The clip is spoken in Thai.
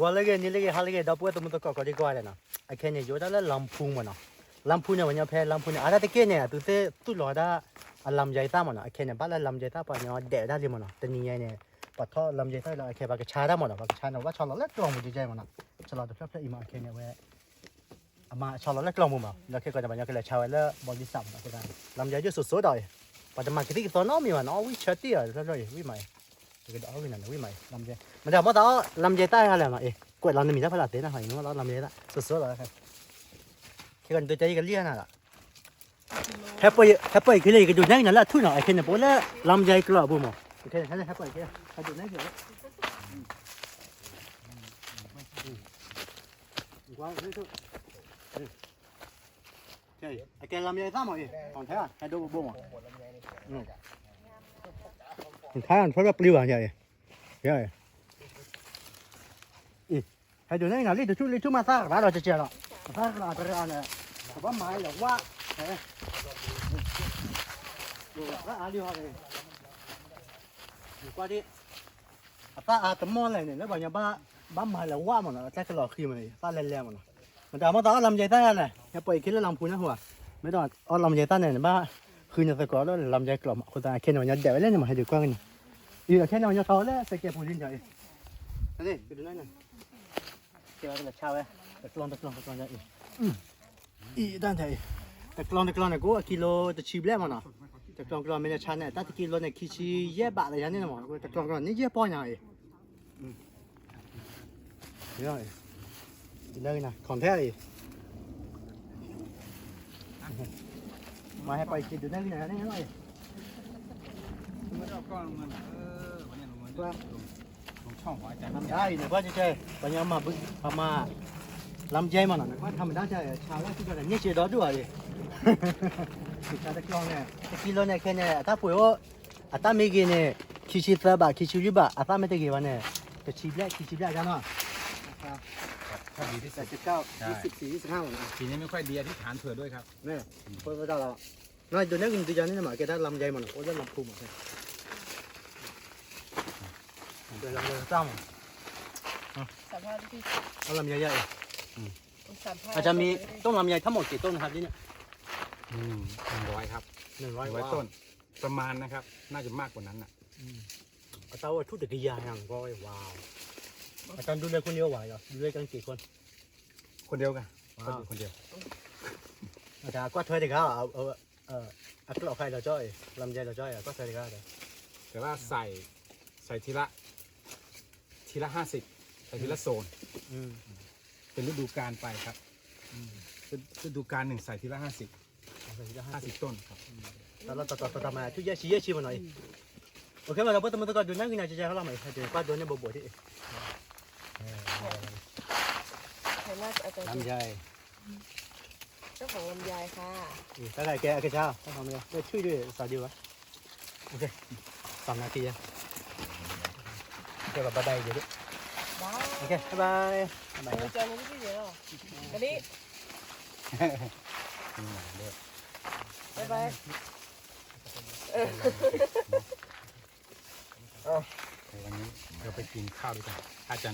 ว่าเลยนี่เลยฮาเลยดับปุ๊บตัวมันตัวก็ก็ดีกว่าเลยนะไอ้แค่เนี่ยอยู่ได้แล้วลำพูมันนะลำพูเนี่ยวันนี้แพ้ลำพูเนี่ยอะไรตะเกียเนี่ยตัวเต้ตุลอดาลำใจตามันนะไอ้แค่เนี่ยบ้านละลำใจตาปะเนี่ยเดะได้เลยมันนะแต่นี่เนี่ยปัดท่อลำใจตาแล้วไอ้แค่ปากชาได้มันนะปากชาเนี่ยว่าชาเราเล็กกลองมันจะใจมันนะชาเราตัวเพื่ออีมาไอ้แค่เนี่ยเว้ยอามาชาเราเล็กกลองมันมาแล้วแค่ก็จะมันยังแค่ชาวแล้วบอดี้สับนะก็ได้ลำใจจะสุดๆเลยปัจจุบันคิดที่ตัวน้องมีมันอ๋อวิชัดที่อะแล้วเลยวิไม่ cái đó cái này là quý mày làm gì mà giờ bắt đó làm gì tay hay là mà ê quậy làm mình chắc phải là thế nào hỏi nó làm gì đó sửa sửa rồi cái cần tôi chơi cái lia này là happy happy cái này cái đồ này là thu nào cái này bố là làm gì cái lọ bố mà cái này happy cái cái đồ này kìa quá cái thứ chơi cái làm gì ta mà còn thế à cái đồ bố mà ันท่านเพราะว่าปลิวใหญ่ใหญ่อีให้ดูนี่นะรีดชุดรีดชุดมาซากแล้วเราจะเจาะแล้วซากเราจะเอาเนี่ยแต่ว่าหมายแบบว่าเฮ้ยดูแล้วอาลีว่าเลยดูกว่าดิแต่อาตมอนเลยเนี่ยแล้วบอกยังบ้าบ้าหมายแล้วว่ามันนะแจ็คหลอกขี้มันเลยซาเล่นๆมันนะมันจะเอามาต่อลำใหญ่ตั้งเลยอย่าปล่อยคิดเรื่องลำพูนนะหัวไม่ต้องเอาลำใหญ่ตั้งเนี่ยบ้า คือเนี่ยสกอร์แล้วลำใจกล่อมคุณตาแค่นอนยัดเดี๋ยวเล่นมาให้ดูกว้างนี่อยู่แค่นอนยัดท้อแล้วสเก็ตปูลินใหญ่นี่ไปดูนั่นน่ะเกี่ยวกับเช้าเว้ยตะกลอนตะกลอนตะกลอนใหญ่อีด้านใหญ่ตะกลอนตะกลอนเนี่ยกูกิโลตะชีบแล้วมั้งนาะตะกลอนกลอนไม่ได้ชันเนี่ยตั้งต่กิโลเนี่ยคิชิเย่บะอะไรอย่างนี้นะมั้งตะกลอนกลอนนี่เย่ป้อนใหญ่เยอะเลยนะของแท้เลยมา ให้ไปกินดูนั่นนี่นะนี่ไงไม่ได้ก้อนเงินเออวันนี้ลงเงินลงช่องของอาจารย์ทำได้เนี่ยว่าจะใช่ปัญญามาบึ้งพม่าลำใจมันนะว่าทำได้ใช่ชาวว่าที่กันเนี่ยเชื่อดอด้วยคือชาตะกลองเนี่ยตะกิโลเนี่ยแค่เนี่ยถ้าป่วยว่าอาตาไม่กินเนี่ยคิชิตระบะคิชิริบะอาตาไม่ได้กินวันเนี่ยจะชีบแรกคิชิบแรกกันเนาะ ถ้าดีที่แปสุด ดสิบเก้ายี่สิบสี่ยี่สิบห้าวันปีนี้ไม่ค่อยดีอธิษฐานเผื่อด้วยครับ เนี่ยพอพอได้แล้วน้อยตัวนี้กินตัวนี้มาแกได้ลำใจมันโอ้ยลำพูมันเลยเดี๋ยวลำใจตั้มสัมภาษณ์ที่เอาลำใหญ่สัมภาษณ์ๆอาจจะมีต้นลำใหญ่ทั้งหมดกี่ต้นครับที่เนี่ยอืมหนึ่งร้อยครับหนึ่งหร้อยนึ่งร้อยต้น ประมาณนะครับ น่าจะมากกว่านั้นน่ะอาจารย์ว่าทุกตะกี้ยาอย่างก็ว้าว อาจารย์ดูแลคนเดียวไหวเหรอดูแลกันกี่คน คนเดียวกันว้าวคนเดียวอาจารย์ก็เธอเด็กเขาเอาเอาเอออักเราใครเราจ้อยลำใจเราจ้อยก็เธอเด็กเขาเลยแต่ว่าใส่ใส่ทีละทีละห้าสิบใส่ทีละโซนอืมเป็นฤดูกาลไปครับเป็นฤดูกาลหนึ่งใส่ทีละห้าสิบห้าห้าสิสิบบต้นครับแล้วเราต่อต่อต่อมาทุกเยอะชี้เยอะชี้มาหน่อยโอเคมาเราพูดตัวมันตัวดูนั่งกินอาจจะเขาเราไหมเดี๋ยวก็โดนเนี่ยบวบที่ เห็นว่าอาจารย์ลำใจเจ้าของลำไยค่ะถ้าใครแกแกเจ้าต้องทำยังไงช่วยด้วยสาดีวะโอเคสามนาทีโอเคแบบบายเดี๋ยวว้าวโอเคบายบายลำไยนี่พี่เดียวอันนี้อืมเลิกบ๊ายบายวันนี้เราไปกินข้าวด้วยกันอาจารย์